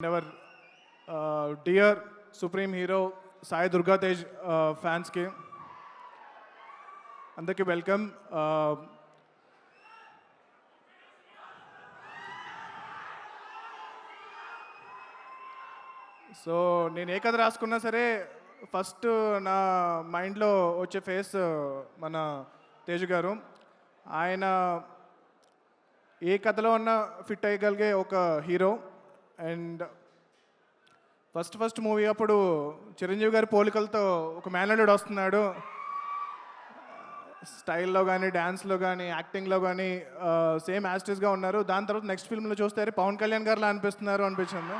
Our dear supreme hero Sai Durga Tej ఫ్యాన్స్కి అందరికీ welcome so నేను ఏ కథ రాసుకున్నా సరే ఫస్ట్ నా మైండ్లో వచ్చే ఫేస్ మన తేజ్ గారు ఆయన ఏ కథలో ఉన్నా ఫిట్ అయ్యగలిగే ఒక hero and first first movie అప్పుడు చిరంజీవి గారి పోలికలతో ఒక మేనలుడు వస్తున్నాడు. స్టైల్లో కానీ డ్యాన్స్లో కానీ యాక్టింగ్లో కానీ సేమ్ యాస్టిస్గా ఉన్నారు. దాని తర్వాత నెక్స్ట్ ఫిల్మ్లో చూస్తే పవన్ కళ్యాణ్ గారిలా అనిపిస్తున్నారు అనిపించింది?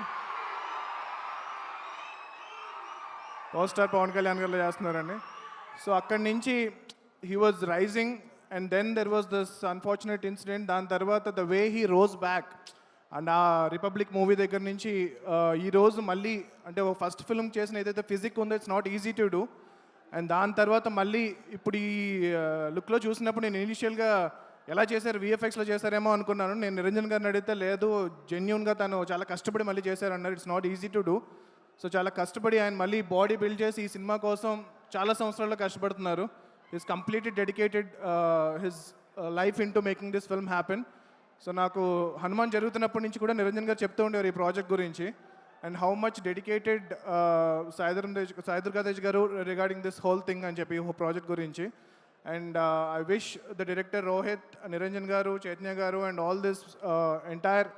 పవర్ స్టార్ పవన్ కళ్యాణ్ గారిలో చేస్తున్నారండి. సో అక్కడి నుంచి he was rising and then there was this unfortunate incident దాని తర్వాత the way he rose back and ఆ రిపబ్లిక్ మూవీ దగ్గర నుంచి ఈరోజు ఈ రోజు మళ్ళీ అంటే ఫస్ట్ ఫిల్మ్ చేసిన ఏదైతే ఫిజిక్ ఉందో it's not easy to do and దాని తర్వాత మళ్ళీ ఇప్పుడు ఈ లుక్లో చూసినప్పుడు నేను ఇనిషియల్గా ఎలా చేశారు విఎఫ్ఎక్స్లో చేశారేమో అనుకున్నాను. నేను నిరంజన్ గారిని అడిగితే లేదు జెన్యున్గా తను చాలా కష్టపడి మళ్ళీ చేశారన్నారు it's not easy to do so చాలా కష్టపడి ఆయన మళ్ళీ బాడీ బిల్డ్ చేసి ఈ సినిమా కోసం చాలా సంవత్సరాల్లో కష్టపడుతున్నారు. Is completely dedicated his life into making this film happen so నాకు హనుమాన్ జరుగుతున్నప్పటి నుంచి కూడా నిరంజన్ గారు చెప్తూ ఉండేవారు ఈ ప్రాజెక్ట్ గురించి. And how much dedicated Saidharam Tej Sai గారు రిగార్డింగ్ దిస్ హోల్ థింగ్ అని చెప్పి ప్రాజెక్ట్ గురించి. And I wish the director Rohit Niranjan గారు చైతన్య గారు and all this entire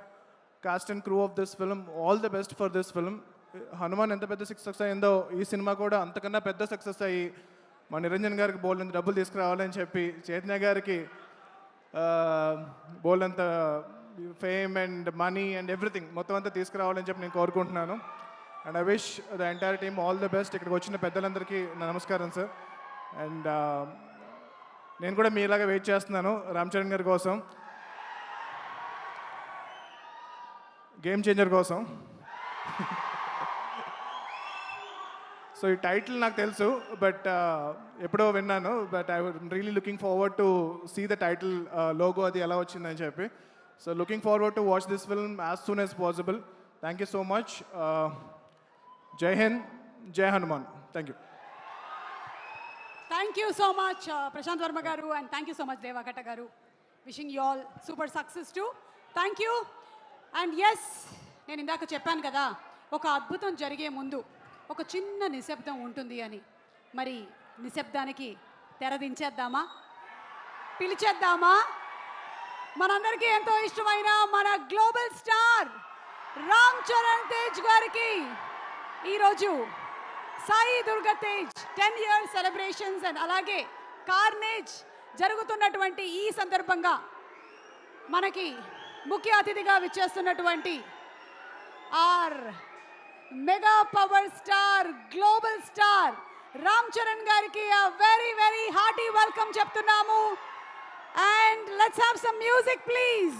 cast and crew of this film all the best for this film Hanuman ఎంత పెద్ద success అయిందో ఈ సినిమా కూడా అంతకన్నా పెద్ద సక్సెస్ అయ్యి మా నిరంజన్ గారికి బోల్డ్ డబ్బులు తీసుకురావాలని చెప్పి చైతన్య గారికి bold fame and money and everything మొత్తం అంతా తీసుకురావాలని చెప్పి నేను కోరుకుంటున్నాను. And I wish the entire team all the best ఇక్కడికి వచ్చిన పెద్దలందరికీ నమస్కారం సార్ అండ్ నేను కూడా మీలాగా వెయిట్ చేస్తున్నాను రామ్ చరణ్ గారి కోసం. గేమ్ చేంజర్ కోసం. సో ఈ టైటిల్ నాకు తెలుసు బట్ ఎప్పుడో విన్నాను but I really looking forward to see the title logo అది ఎలా వచ్చిందని చెప్పి. So looking forward to watch this film as soon as possible thank you so much Jai Hind Jai Hanuman thank you thank you so much Prashanth Varma గారు and thank you so much దేవాఘట్ట గారు wishing you all super success to thank you and yes నేను ఇందాక చెప్పాను కదా ఒక అద్భుతం జరిగే ముందు ఒక చిన్న నిశ్శబ్దం ఉంటుంది అని. మరి నిశ్శబ్దానికి తెరదించేద్దామా పిలిచేద్దామా? మనందరికీ ఎంతో ఇష్టమైన మన గ్లోబల్ స్టార్ రామ్ చరణ్ తేజ్ గారికి ఈరోజు Sai Durga Tej ten years celebrations and అలాగే కార్నేజ్ జరుగుతున్నటువంటి ఈ సందర్భంగా మనకి ముఖ్య అతిథిగా విచ్చేస్తున్నటువంటి our mega power star global star Ram Charan గారికి వెరీ వెరీ హార్టీ వెల్కమ్ చెప్తున్నాము. And let's have some music please